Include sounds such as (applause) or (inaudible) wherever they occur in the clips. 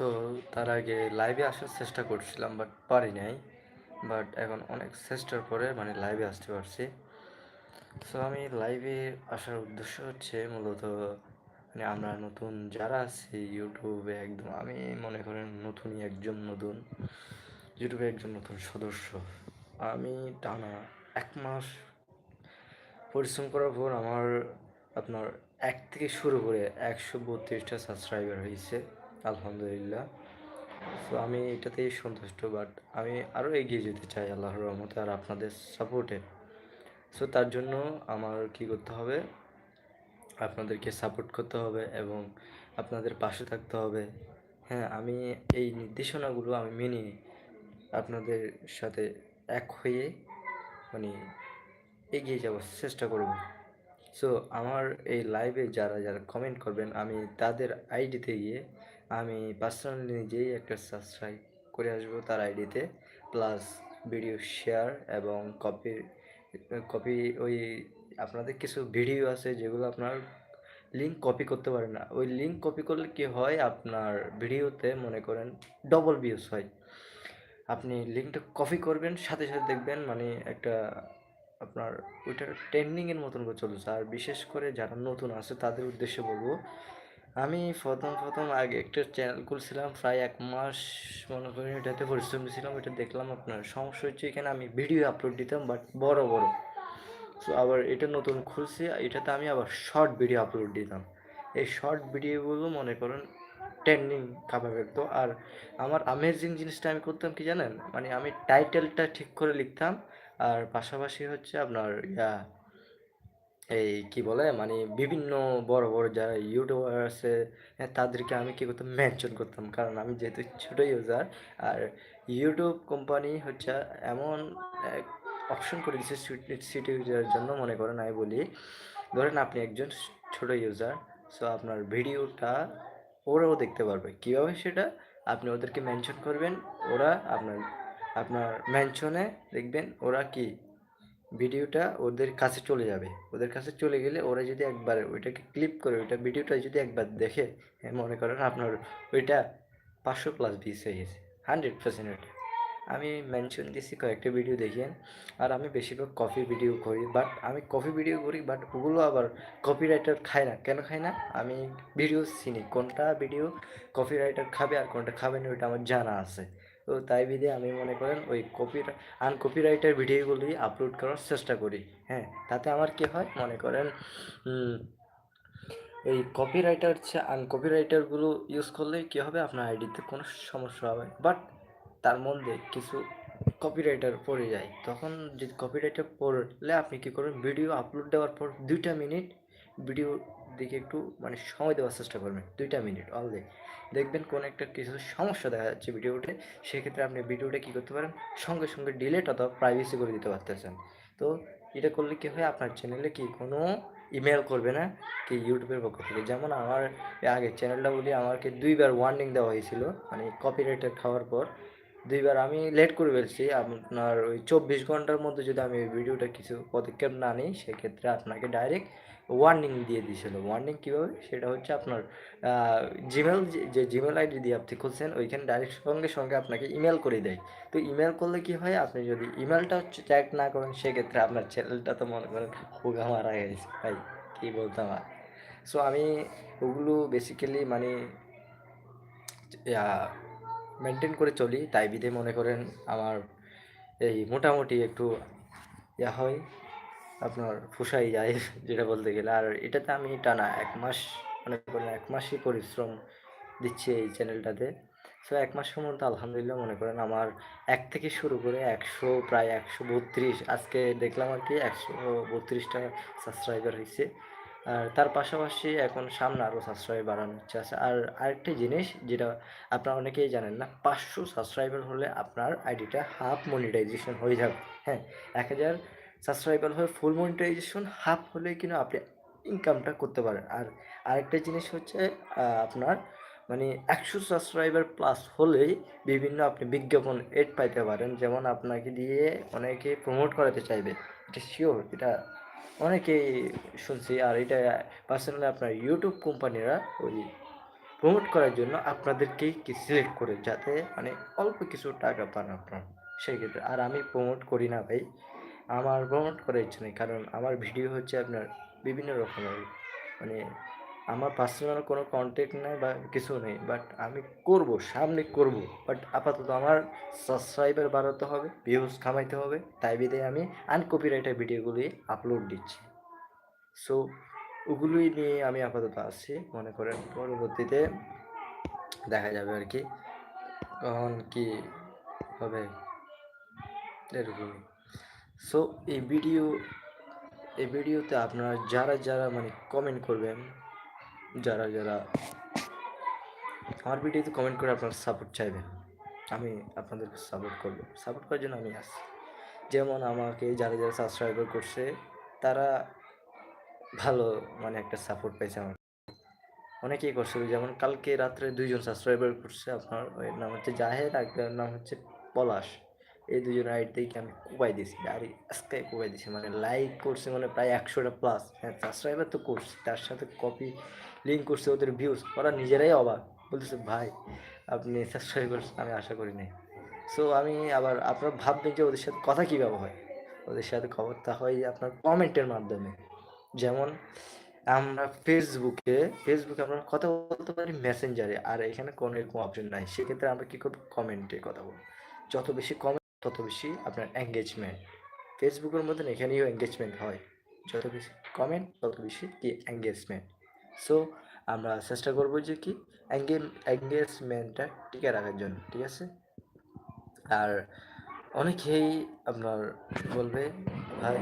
So তার আগে লাইভে আসার চেষ্টা করছিলাম বাট পারি নাই। বাট এখন অনেক চেষ্টার পরে মানে লাইভে আসতে পারছি। সো আমি লাইভে আসার উদ্দেশ্য হচ্ছে মূলত মানে আমরা নতুন যারা আছি ইউটিউবে একদম, আমি মনে করেন নতুনই একজন নতুন, ইউটিউবে একজন নতুন সদস্য। আমি টানা এক মাস পরিশ্রম করার পর আমার আপনার এক থেকে শুরু করে একশো বত্রিশটা সাবস্ক্রাইবার হয়েছে আলহামদুলিল্লাহ। সো আমি এটাতেই সন্তুষ্ট বাট আমি আরও এগিয়ে যেতে চাই আল্লাহর রহমতে আর আপনাদের সাপোর্টে সো তার জন্য আমার কি করতে হবে? আপনাদেরকে সাপোর্ট করতে হবে এবং আপনাদের পাশে থাকতে হবে। হ্যাঁ আমি এই নির্দেশনাগুলো আমি মেনে আপনাদের সাথে এক হয়ে মানে এগিয়ে যাওয়ার চেষ্টা করব। সো আমার এই লাইভে যারা যারা কমেন্ট করবেন, আমি তাদের আইডিতে গিয়ে আমি পার্সোনালি নিজেই একটা সাবস্ক্রাইব করে আসব তার আইডিতে প্লাস ভিডিও শেয়ার এবং কপি কপি ওই আপনাদের কিছু ভিডিও আছে যেগুলো আপনার লিঙ্ক কপি করতে পারে না। ওই লিঙ্ক কপি করলে কি হয়? আপনার ভিডিওতে মনে করেন ডবল ভিউজ হয়। আপনি লিঙ্কটা কপি করবেন, সাথে সাথে দেখবেন মানে একটা আপনার ওইটার ট্রেন্ডিংয়ের মতন করে চলছে। আর বিশেষ করে যারা নতুন আছে তাদের উদ্দেশ্যে বলব আমি প্রথম প্রথম আগে একটা চ্যানেল খুলছিলাম, প্রায় এক মাস মনে করেন এটাতে পরিশ্রম দিয়েছিলাম এটা দেখলাম আপনার সমস্যা হচ্ছে এখানে আমি ভিডিও আপলোড দিতাম বাট বড় বড়। সো আবার এটা নতুন খুলছি, এটাতে আমি আবার শর্ট ভিডিও আপলোড দিতাম। এই শর্ট ভিডিওগুলো মনে করেন ট্রেন্ডিং খাবার রাখতো আর আমার আমেজিং জিনিসটা আমি করতাম কি জানেন? মানে আমি টাইটেলটা ঠিক করে লিখতাম, আর পাশাপাশি হচ্ছে আপনার, ইয়া এই কি বলে মানে বিভিন্ন বড় বড় যারা ইউটিউবার আছে তাদেরকে আমি কি করতাম মেনশন করতাম। কারণ আমি যেহেতু ছোটো ইউজার আর ইউটিউব কোম্পানি হচ্ছে এমন এক অপশন করে দিচ্ছে সিটি ইউজারের জন্য, মনে করেন আমি বলি। ধরেন আপনি একজন ছোট ইউজার সো আপনার ভিডিওটা ওরাও দেখতে পারবে। কীভাবে সেটা? আপনি ওদেরকে মেনশন করবেন, ওরা আপনার আপনার মেনশনে দেখবেন ওরা কি ভিডিওটা ওদের কাছে চলে যাবে। ওদের কাছে চলে গেলে ওরা যদি একবার ওইটাকে ক্লিপ করে ওইটা ভিডিওটা যদি একবার দেখে হ্যাঁ, মনে করেন আপনার ওইটা পাঁচশো প্লাস ভিউজ হয়ে গেছে হান্ড্রেড পার্সেন্ট ওইটা। আমি মেনশন দিয়েছি কয়েকটা ভিডিও দেখেন আর আমি বেশিরভাগ কফি ভিডিও করি বাট আমি কফি ভিডিও করি বাট ওগুলো আবার কপিরাইটার খায় না। কেন খায় না? আমি ভিডিও চিনি কোনটা ভিডিও কপিরাইটার খাবে আর কোনটা খাবে না ওইটা আমার জানা আছে। তো তাই বিধে আমি মনে করেন ওই কপি আনকপিরাইটার ভিডিওগুলি আপলোড করার চেষ্টা করি হ্যাঁ। তাতে আমার কি হয়? মনে করেন এই কপিরাইটার আনকপিরাইটারগুলো ইউজ করলে কী হবে? আপনার আইডিতে কোনো সমস্যা হবে। বাট তার মধ্যে কিছু কপিরাইটার পড়ে যায়। তখন যদি কপিরাইটার পড়লে আপনি কী করবেন? ভিডিও আপলোড দেওয়ার পর দুইটা মিনিট ভিডিও দিকে একটু মানে সময় দেওয়ার চেষ্টা করবেন, দুইটা মিনিট অল অলরেডি দেখবেন কোন একটা কিছু সমস্যা দেখা যাচ্ছে ভিডিওতে সেক্ষেত্রে আপনি ভিডিওটা কী করতে পারেন? সঙ্গে সঙ্গে ডিলেট অথবা প্রাইভেসি করে দিতে পারতেছেন। তো এটা করলে কী হয়? আপনার চ্যানেলে কি কোনো ইমেল করবে না? কি ইউটিউবের পক্ষ থেকে? যেমন আমার আগে চ্যানেলটা বলি, আমাকে দুইবার ওয়ার্নিং দেওয়া হয়েছিল মানে কপিরাইটার খাওয়ার পর। দুইবার আমি লেট করে ফেলছি। আপনার ওই চব্বিশ ঘণ্টার মধ্যে যদি আমি ভিডিওটা কিছু পদক্ষেপ না নিই, সেক্ষেত্রে আপনাকে ডাইরেক্ট ওয়ার্নিং দিয়ে দিয়েছিল ওয়ার্নিং কীভাবে? সেটা হচ্ছে আপনার জিমেল যে জিমেল আইডি দিয়ে আপনি খুলছেন, ওইখানে ডাইরেক্ট সঙ্গে সঙ্গে আপনাকে ইমেল করে দেয়। তো ইমেল করলে কি হয়? আপনি যদি ইমেলটা হচ্ছে চেক না করেন, সেক্ষেত্রে আপনার চ্যানেলটা তো মনে করেন হোগা মারা গেছে। ভাই, কী বলতাম আর? সো আমি ওগুলো বেসিক্যালি মানে মেনটেন করে চলি, তাই বিধে মনে করেন আমার এই মোটামুটি একটু ইয়া হয়, আপনার পোষাই যায়, (laughs) যেটা বলতে গেলে। আর এটাতে আমি টানা এক মাস, মনে করেন এক মাসই পরিশ্রম দিচ্ছি এই চ্যানেলটাতে সো এক মাসের মধ্যে আলহামদুলিল্লাহ মনে করেন আমার এক থেকে শুরু করে একশো, প্রায় একশো বত্রিশ, আজকে দেখলাম আর কি একশো বত্রিশটা সাবস্ক্রাইবার হয়েছে আর তার পাশাপাশি এখন সামনে আরও সাবস্ক্রাইব বাড়ানোর ইচ্ছা আছে। আর আরেকটি জিনিস যেটা আপনারা অনেকেই জানেন না, পাঁচশো সাবস্ক্রাইবার হলে আপনার আইডিটা হাফ মনিটাইজেশন হয়ে যাবে। হ্যাঁ এক হাজার সাবস্ক্রাইবার হয়ে ফুল মনিটাইজেশন হাফ হলে কিনা আপনি ইনকামটা করতে পারেন। আর আরেকটা জিনিস হচ্ছে আপনার মানে একশো সাবস্ক্রাইবার প্লাস হলেই বিভিন্ন আপনি বিজ্ঞাপন এড পাইতে পারেন। যেমন আপনাকে দিয়ে অনেকে প্রমোট করাতে চাইবে। এটা শিওর এটা অনেকেই শুনছি, আর এটা পার্সোনালি আপনার ইউটিউব কোম্পানিরা ওই প্রমোট করার জন্য আপনাদেরকেই কি সিলেক্ট করে, যাতে মানে অল্প কিছু টাকা পান আপনার। সেই ক্ষেত্রে আর আমি প্রমোট করি না ভাই। আমার প্রমোট করার ইচ্ছে নেই, কারণ আমার ভিডিও হচ্ছে আপনার বিভিন্ন রকমের। মানে আমার পার্সোনাল কোনো কন্টেক্ট নেই বা কিছু নেই বাট আমি করব, সামনে করব। বাট আপাতত আমার সাবস্ক্রাইবার বাড়াতে হবে ভিউজ কামাইতে হবে, তাই বিদে আমি আনকপিরাইটেড ভিডিওগুলি আপলোড দিচ্ছি। সো ওগুলোই নিয়ে আমি আপাতত আছি, মনে করেন পরবর্তীতে দেখা যাবে আর কি, কখন কি হবে, এরকমই। সো এই ভিডিও এই ভিডিওতে আপনারা যারা যারা মানে কমেন্ট করবেন যারা যারা আমার ভিডিওতে কমেন্ট করে আপনারা সাপোর্ট চাইবেন। আমি আপনাদেরকে সাপোর্ট করব। সাপোর্ট করার জন্য আমি আসি যেমন আমাকে যারা যারা সাবস্ক্রাইবার করছে, তারা ভালো মানে একটা সাপোর্ট পেয়েছে আমার। অনেকেই করছে, যেমন কালকে রাত্রে দুইজন সাবস্ক্রাইবার করছে আপনার ওই নাম হচ্ছে জাহেদ একটার নাম হচ্ছে পলাশ। এই দুজন আইড থেকে আমি কোবাই দিয়েছি। আর আজকে কোবাই দিয়েছি। মানে লাইক করছে মানে প্রায় একশোটা প্লাস হ্যাঁ সাবস্ক্রাইবার তো করছি, তার সাথে কপি লিঙ্ক করছে ওদের ভিউজ ওরা নিজেরাই অবাক। বলতেছে, ভাই, আপনি সাবস্ক্রাইব করছেন, আমি আশা করি নাই। সো আমি আবার আপনার ভাববেন যে ওদের সাথে কথা কীভাবে হয়? ওদের সাথে খবরটা হয় আপনার কমেন্টের মাধ্যমে। যেমন, আমরা ফেসবুকে ফেসবুকে আমরা কথা বলতে পারি মেসেঞ্জারে আর এখানে কোনো এরকম অপশন নাই। সেক্ষেত্রে আমরা কী করব? কমেন্টে কথা বলব। যত বেশি কমেন্ট তত বেশি আপনার এঙ্গেজমেন্ট ফেসবুকের মতন এখানেও এঙ্গেজমেন্ট হয়। যত বেশি কমেন্ট তত বেশি কি এঙ্গেজমেন্ট সো আমরা চেষ্টা করব যে কি এঙ্গেজমেন্টটা টিকে রাখার জন্য, ঠিক আছে? আর অনেকেই আপনার বলবে, ভাই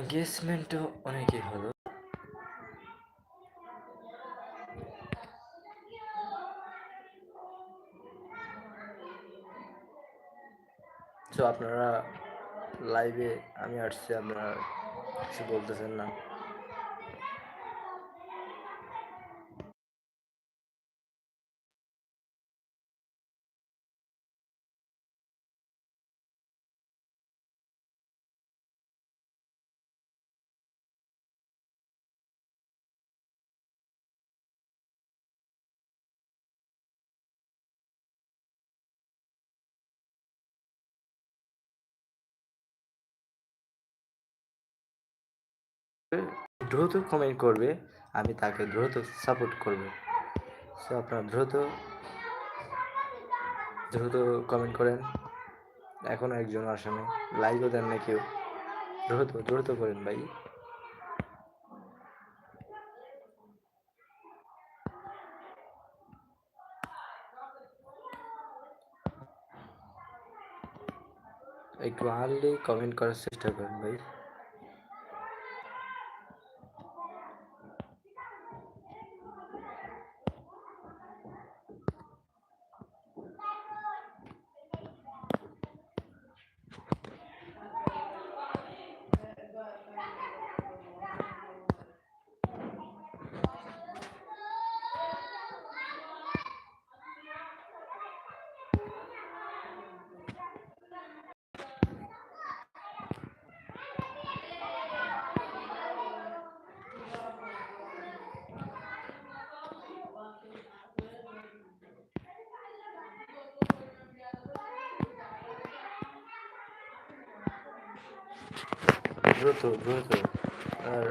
এঙ্গেজমেন্টও অনেকই হলো তো আপনারা লাইভে আমি আসছি, আপনারা কিছু বলতেছেন না। দ্রুত কমেন্ট করবে, আমি তাকে দ্রুত সাপোর্ট করব। সো আপনারা দ্রুত দ্রুত কমেন্ট করেন। এখনও একজন আসেনি লাইকও দেন না কেউ। দ্রুত দ্রুত করেন ভাই। একটু আর্লি কমেন্ট করার চেষ্টা করেন ভাই। দ্রুত দ্রুত। আর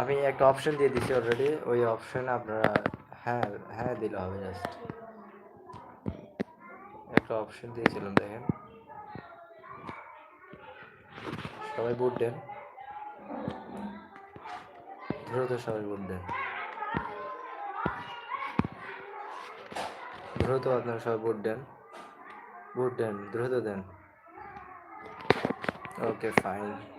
আমি একটা অপশন দিয়ে দিছি অলরেডি ওই অপশন আপনারা হ্যাঁ হ্যাঁ দিলে হবে জাস্ট একটা অপশন দিয়েছিলাম, দেখেন। সবাই ভোট দেন। দ্রুত সবাই ভোট দেন। দ্রুত আপনারা সবাই ভোট দেন। ভোট দেন, দ্রুত দেন। Okay, fine.